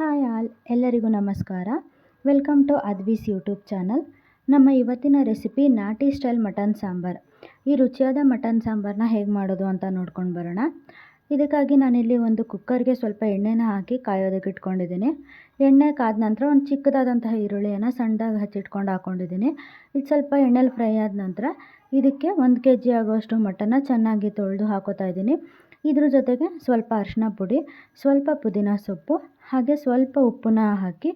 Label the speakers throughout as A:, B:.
A: Hi all, ಎಲ್ಲರಿಗೂ ನಮಸ್ಕಾರ. Welcome to ಅದ್ವೀಸ್ ಯೂಟ್ಯೂಬ್ ಚಾನಲ್. ನಮ್ಮ ಇವತ್ತಿನ ರೆಸಿಪಿ ನಾಟಿ ಸ್ಟೈಲ್ ಮಟನ್ ಸಾಂಬಾರ್. ಈ ರುಚಿಯಾದ ಮಟನ್ ಸಾಂಬಾರನ್ನ ಹೇಗೆ ಮಾಡೋದು ಅಂತ ನೋಡ್ಕೊಂಡು ಬರೋಣ. ಇದಕ್ಕಾಗಿ ನಾನಿಲ್ಲಿ ಒಂದು ಕುಕ್ಕರ್ಗೆ ಸ್ವಲ್ಪ ಎಣ್ಣೆನ ಹಾಕಿ ಕಾಯೋದಕ್ಕೆ ಇಟ್ಕೊಂಡಿದ್ದೀನಿ. ಎಣ್ಣೆ ಕಾದ ನಂತರ ಒಂದು ಚಿಕ್ಕದಾದಂತಹ ಈರುಳ್ಳಿಯನ್ನು ಸಣ್ಣದಾಗಿ ಹಚ್ಚಿಟ್ಕೊಂಡು ಹಾಕ್ಕೊಂಡಿದ್ದೀನಿ ಇದು ಸ್ವಲ್ಪ ಎಣ್ಣೆಲಿ ಫ್ರೈ ಆದ ನಂತರ ಇದಕ್ಕೆ ಒಂದು ಕೆ ಜಿ ಆಗುವಷ್ಟು ಮಟನ್ನ ಚೆನ್ನಾಗಿ ತೊಳೆದು ಹಾಕೋತಾ ಇದ್ದೀನಿ. ಇದ್ರ ಜೊತೆಗೆ ಸ್ವಲ್ಪ ಅರಿಶಿನ ಪುಡಿ, ಸ್ವಲ್ಪ ಪುದೀನ ಸೊಪ್ಪು, ಹಾಗೆ ಸ್ವಲ್ಪ ಉಪ್ಪನ್ನ ಹಾಕಿ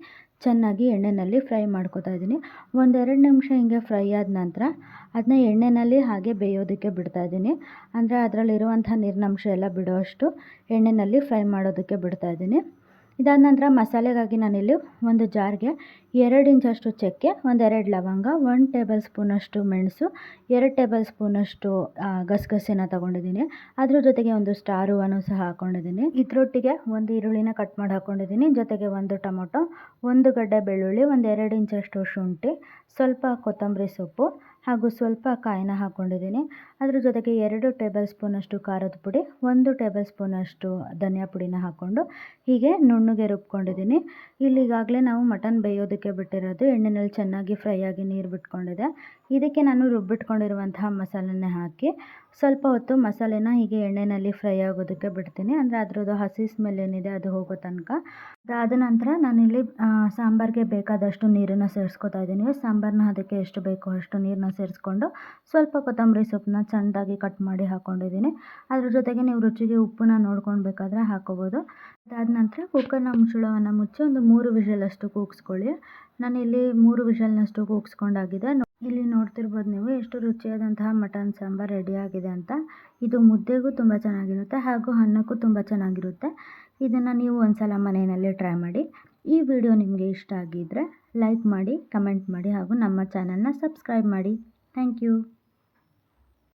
A: ಚೆನ್ನಾಗಿ ಎಣ್ಣೆಯಲ್ಲಿ ಫ್ರೈ ಮಾಡ್ಕೊತಾ ಇದ್ದೀನಿ. ಒಂದೆರಡು ನಿಮಿಷ ಹಿಂಗೆ ಫ್ರೈ ಆದ ನಂತರ ಅದನ್ನ ಎಣ್ಣೆಯಲ್ಲಿ ಹಾಗೆ ಬೇಯೋದಕ್ಕೆ ಬಿಡ್ತಾ ಇದ್ದೀನಿ. ಅಂದರೆ ಅದರಲ್ಲಿರುವಂಥ ನೀರಿನಂಶ ಎಲ್ಲ ಬಿಡುವಷ್ಟು ಎಣ್ಣೆಯಲ್ಲಿ ಫ್ರೈ ಮಾಡೋದಕ್ಕೆ ಬಿಡ್ತಾ ಇದ್ದೀನಿ. ಇದಾದ ನಂತರ ಮಸಾಲೆಗಾಗಿ ನಾನಿಲ್ಲಿ ಒಂದು ಜಾರ್ಗೆ ಎರಡು ಇಂಚಷ್ಟು ಚಕ್ಕೆ, ಒಂದೆರಡು ಲವಂಗ, ಒಂದು ಟೇಬಲ್ ಸ್ಪೂನಷ್ಟು ಮೆಣಸು, ಎರಡು ಟೇಬಲ್ ಸ್ಪೂನಷ್ಟು ಗಸಗಸೆನ ತೊಗೊಂಡಿದ್ದೀನಿ. ಅದ್ರ ಜೊತೆಗೆ ಒಂದು ಸ್ಟಾರ್ ಹೂವನ್ನು ಸಹ ಹಾಕ್ಕೊಂಡಿದ್ದೀನಿ ಇದ್ರೊಟ್ಟಿಗೆ ಒಂದು ಈರುಳ್ಳಿನ ಕಟ್ ಮಾಡಿ ಹಾಕ್ಕೊಂಡಿದ್ದೀನಿ ಜೊತೆಗೆ ಒಂದು ಟೊಮೊಟೊ, ಒಂದು ಗಡ್ಡೆ ಬೆಳ್ಳುಳ್ಳಿ, ಒಂದು ಎರಡು ಇಂಚಷ್ಟು ಶುಂಠಿ, ಸ್ವಲ್ಪ ಕೊತ್ತಂಬರಿ ಸೊಪ್ಪು ಹಾಗೂ ಸ್ವಲ್ಪ ಕಾಯಿನ ಹಾಕ್ಕೊಂಡಿದ್ದೀನಿ ಅದ್ರ ಜೊತೆಗೆ ಎರಡು ಟೇಬಲ್ ಸ್ಪೂನಷ್ಟು ಖಾರದ ಪುಡಿ, ಒಂದು ಟೇಬಲ್ ಸ್ಪೂನಷ್ಟು ಧನಿಯಾ ಪುಡಿನ ಹಾಕ್ಕೊಂಡು ಹೀಗೆ ನುಣ್ಣಗೆ ರುಬ್ಕೊಂಡಿದ್ದೀನಿ. ಇಲ್ಲಿ ಈಗಾಗಲೇ ನಾವು ಮಟನ್ ಬೇಯೋದಕ್ಕೆ ಬಿಟ್ಟಿರೋದು ಎಣ್ಣೆನಲ್ಲಿ ಚೆನ್ನಾಗಿ ಫ್ರೈ ಆಗಿ ನೀರು ಬಿಟ್ಕೊಂಡಿದೆ. ಇದಕ್ಕೆ ನಾನು ರುಬ್ಬಿಟ್ಕೊಂಡಿರುವಂತಹ ಮಸಾಲೆನೇ ಹಾಕಿ ಸ್ವಲ್ಪ ಹೊತ್ತು ಮಸಾಲೆನ ಹೀಗೆ ಎಣ್ಣೆಯಲ್ಲಿ ಫ್ರೈ ಆಗೋದಕ್ಕೆ ಬಿಡ್ತೀನಿ. ಅಂದರೆ ಅದರದ್ದು ಹಸಿ ಸ್ಮೆಲ್ ಏನಿದೆ ಅದು ಹೋಗೋ ತನಕ. ಅದಾದ ನಂತರ ನಾನಿಲ್ಲಿ ಸಾಂಬಾರಿಗೆ ಬೇಕಾದಷ್ಟು ನೀರನ್ನು ಸೇರಿಸ್ಕೊತಾ ಇದ್ದೀನಿ. ಸಾಂಬಾರನ್ನ ಅದಕ್ಕೆ ಎಷ್ಟು ಬೇಕೋ ಅಷ್ಟು ನೀರನ್ನ ಸೇರಿಸ್ಕೊಂಡು ಸ್ವಲ್ಪ ಕೊತ್ತಂಬರಿ ಸೊಪ್ಪನ್ನ ಚೆಂದಾಗಿ ಕಟ್ ಮಾಡಿ ಹಾಕ್ಕೊಂಡಿದ್ದೀನಿ ಅದ್ರ ಜೊತೆಗೆ ನೀವು ರುಚಿಗೆ ಉಪ್ಪನ್ನ ನೋಡ್ಕೊಳ್ಬೇಕಾದ್ರೆ ಹಾಕ್ಕೋಬೋದು ಅದಾದ ನಂತರ ಕುಕ್ಕರ್ನ ಮುಚ್ಚಳವನ್ನು ಮುಚ್ಚಿ ಒಂದು ಮೂರು ವಿಷಲಷ್ಟು ಕೂಗಿಸ್ಕೊಳ್ಳಿ. ನಾನಿಲ್ಲಿ ಮೂರು ವಿಷಲ್ನಷ್ಟು ಕೂಗಿಸ್ಕೊಂಡಾಗಿದೆ. ಇಲ್ಲಿ ನೋಡ್ತಿರ್ಬೋದು ನೀವು ಎಷ್ಟು ರುಚಿಯಾದಂತಹ ಮಟನ್ ಸಾಂಬಾರ್ ರೆಡಿಯಾಗಿದೆ ಅಂತ. ಇದು ಮುದ್ದೆಗೂ ತುಂಬ ಚೆನ್ನಾಗಿರುತ್ತೆ ಹಾಗೂ ಅನ್ನಕ್ಕೂ ತುಂಬ ಚೆನ್ನಾಗಿರುತ್ತೆ. ಇದನ್ನು ನೀವು ಒಂದ್ಸಲ ಮನೆಯಲ್ಲಿ ಟ್ರೈ ಮಾಡಿ. ಈ ವಿಡಿಯೋ ನಿಮಗೆ ಇಷ್ಟ ಆಗಿದ್ದರೆ ಲೈಕ್ ಮಾಡಿ, ಕಮೆಂಟ್ ಮಾಡಿ ಹಾಗೂ ನಮ್ಮ ಚಾನಲ್ನ ಸಬ್ಸ್ಕ್ರೈಬ್ ಮಾಡಿ. Thank you.